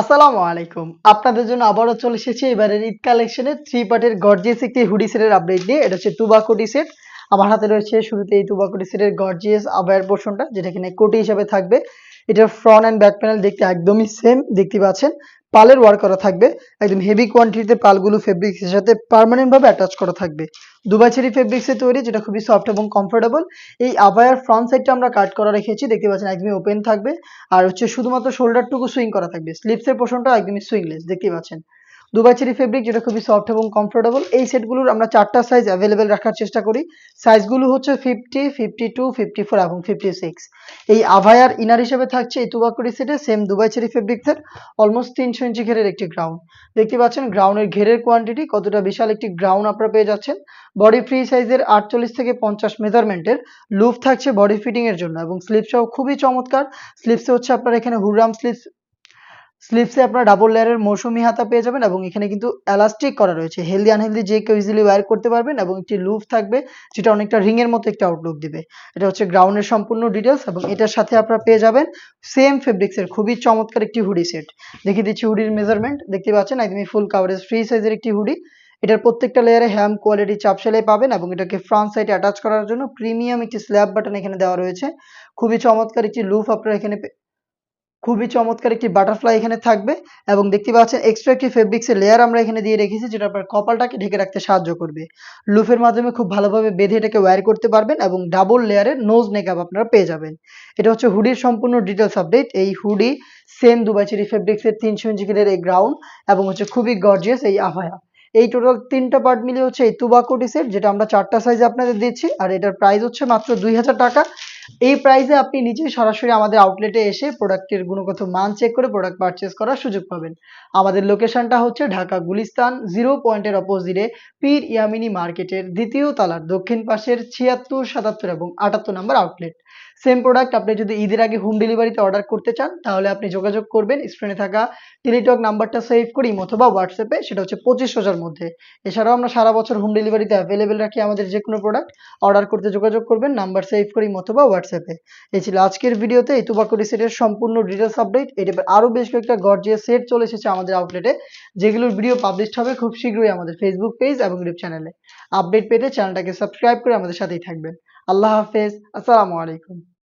আসসালামু আলাইকুম। আপনাদের জন্য আবারও চলে এসেছি এবারের ঈদ কালেকশনে থ্রি পার্টের গর্জিয়াস একটি হুডি সেটের আপডেট দিয়ে এটা হচ্ছে কোটি সেট আমার হাতে রয়েছে শুরুতে এই কোটি সেটের গর্জিয়াস আবার পোর্শনটা যেটা কিনা কোটি হিসাবে থাকবে। এটার ফ্রন্ট অ্যান্ড ব্যাক প্যানেল দেখতে একদমই সেম দেখতে পাচ্ছেন। পালের ওয়ার্ক করা থাকবে। একদম হেভি কোয়ান্টিটিতে পালগুলো ফেব্রিক্সের সাথে পার্মানেন্ট ভাবে অ্যাটাচ করা থাকবে। দুবাই চেরি ফেব্রিক্সে তৈরি, যেটা খুবই সফট এবং কমফোর্টেবল এই আবায়ার ফ্রন্ট সাইডটা আমরা কাট করা রেখেছি, দেখতে পাচ্ছেন একদমই ওপেন থাকবে। আর হচ্ছে শুধুমাত্র শোল্ডারটুকু সুইং করা থাকবে। স্লিপসের পোর্শনটা একদমই সুইংলেস দেখতে পাচ্ছেন। দুবাই চেরি ফেব্রিক যেটা খুবই সফট এবং কমফোর্টেবল এই সেটগুলোর আমরা চারটা সাইজ অ্যাভেলেবেল রাখার চেষ্টা করি। সাইজগুলো হচ্ছে fifty fifty two fifty four এবং ফিফটি সিক্স এই আভায়ার ইনার হিসেবে থাকছে এই তুবাকুড়ি সেটে সেম দুবাই চেরি ফেব্রিক্সের অলমোস্ট তিনশো ইঞ্চি ঘেরের একটি গ্রাউন্ড দেখতে পাচ্ছেন গ্রাউন্ডের ঘেরের কোয়ান্টিটি কতটা বিশাল একটি গ্রাউন্ড আপনারা পেয়ে যাচ্ছেন। বডি ফ্রি সাইজের আটচল্লিশ থেকে পঞ্চাশ মেজারমেন্টের লুপ থাকছে বডি ফিটিংয়ের জন্য এবং স্লিপসটাও খুবই চমৎকার। স্লিপসে হচ্ছে আপনার এখানে হুররাম স্লিপস স্লিপসে আপনার ডাবল লেয়ারের মৌসুমি হাতা পেয়ে যাবেন এবং এখানে কিন্তু এলাস্টিক করা রয়েছে। হেলদি আনহেলদি যে কেউ ইজিলি ওয়্যার করতে পারবেন এবং একটি লুপ থাকবে যেটা অনেকটা রিং এর মতো একটা আউটলুক দিবে। এটা হচ্ছে গ্রাউন্ডের সম্পূর্ণ ডিটেলস এবং এটার সাথে আপনারা পেয়ে যাবেন সেম ফেব্রিক্সের খুবই চমৎকার একটি হুডি সেট দেখিয়ে দিচ্ছি হুডির মেজারমেন্ট দেখতে পাচ্ছেন, একদমই ফুল কাভারেজ ফ্রি সাইজের একটি হুডি এটার প্রত্যেকটা লেয়ারে হ্যাম কোয়ালিটি চাপ সেলাই পাবেন এবং এটাকে ফ্রন্ট সাইডে অ্যাটাচ করার জন্য প্রিমিয়াম একটি স্ল্যাব বাটন এখানে দেওয়া রয়েছে। খুবই চমৎকার একটি লুপ আপনারা এখানে খুবই চমৎকার একটি বাটারফ্লাই এখানে থাকবে এবং দেখতে পাচ্ছেন এক্সট্রা একটি ফেব্রিক্সের লেয়ার আমরা এখানে দিয়ে রেখেছি যেটা আপনার কপালটাকে ঢেকে রাখতে সাহায্য করবে। লুফের মাধ্যমে খুব ভালোভাবে বেঁধে এটাকে ওয়্যার করতে পারবেন এবং ডাবল লেয়ারের নোজ নেকআপ আপনারা পেয়ে যাবেন। এটা হচ্ছে হুডির সম্পূর্ণ ডিটেলস আপডেট এই হুডি সেম দুবাই চেরি ফেব্রিক্সের তিনশো ইঞ্চি গ্রেডের এই গ্রাউন্ড এবং হচ্ছে খুবই গর্জিয়াস এই আভায়া। এই টোটাল তিনটা পার্ট মিলিয়ে হচ্ছে এই তুবাকুটি সেট যেটা আমরা চারটা সাইজ আপনাদের দিচ্ছি। আর এটার প্রাইস হচ্ছে মাত্র দুই হাজার টাকা। এই প্রাইসে আপনি নিজেই সরাসরি আমাদের আউটলেটে এসে প্রোডাক্টের গুণগত মান চেক করে প্রোডাক্ট পারচেস করার সুযোগ পাবেন। আমাদের লোকেশনটা হচ্ছে ঢাকা গুলিস্তান জিরো পয়েন্টের অপোজিটে পীর ইয়ামিনী মার্কেটের দ্বিতীয় তলার দক্ষিণ পাশের ছিয়াত্তর, সাতাত্তর এবং আটাত্তর নম্বর আউটলেট সেম প্রোডাক্ট আপনি যদি ঈদের আগে হোম ডেলিভারিতে অর্ডার করতে চান, তাহলে আপনি যোগাযোগ করবেন। স্ক্রিনে থাকা টেলিটক নাম্বারটা সেভ করি অথবা হোয়াটসঅ্যাপে সেটা হচ্ছে পঁচিশ হাজার মধ্যে। এছাড়াও আমরা সারা বছর হোম ডেলিভারিতে অ্যাভেলেবেল রাখি আমাদের যে কোনো প্রোডাক্ট অর্ডার করতে যোগাযোগ করবেন নাম্বার সেভ করি অথবা হোয়াটসঅ্যাপে এই ছিল আজকের ভিডিওতে এই তুবাকুড়ি সেটের সম্পূর্ণ ডিটেলস আপডেট এটা আরও বেশ কয়েকটা গর্জিয়াস সেট চলে এসেছে আমাদের আউটলেটে যেগুলোর ভিডিও পাবলিশ হবে খুব শীঘ্রই আমাদের ফেসবুক পেজ এবং ইউটিউব চ্যানেলে আপডেট পেতে চ্যানেলটাকে সাবস্ক্রাইব করে আমাদের সাথেই থাকবেন। আল্লাহ হাফেজ। আসসালামু আলাইকুম।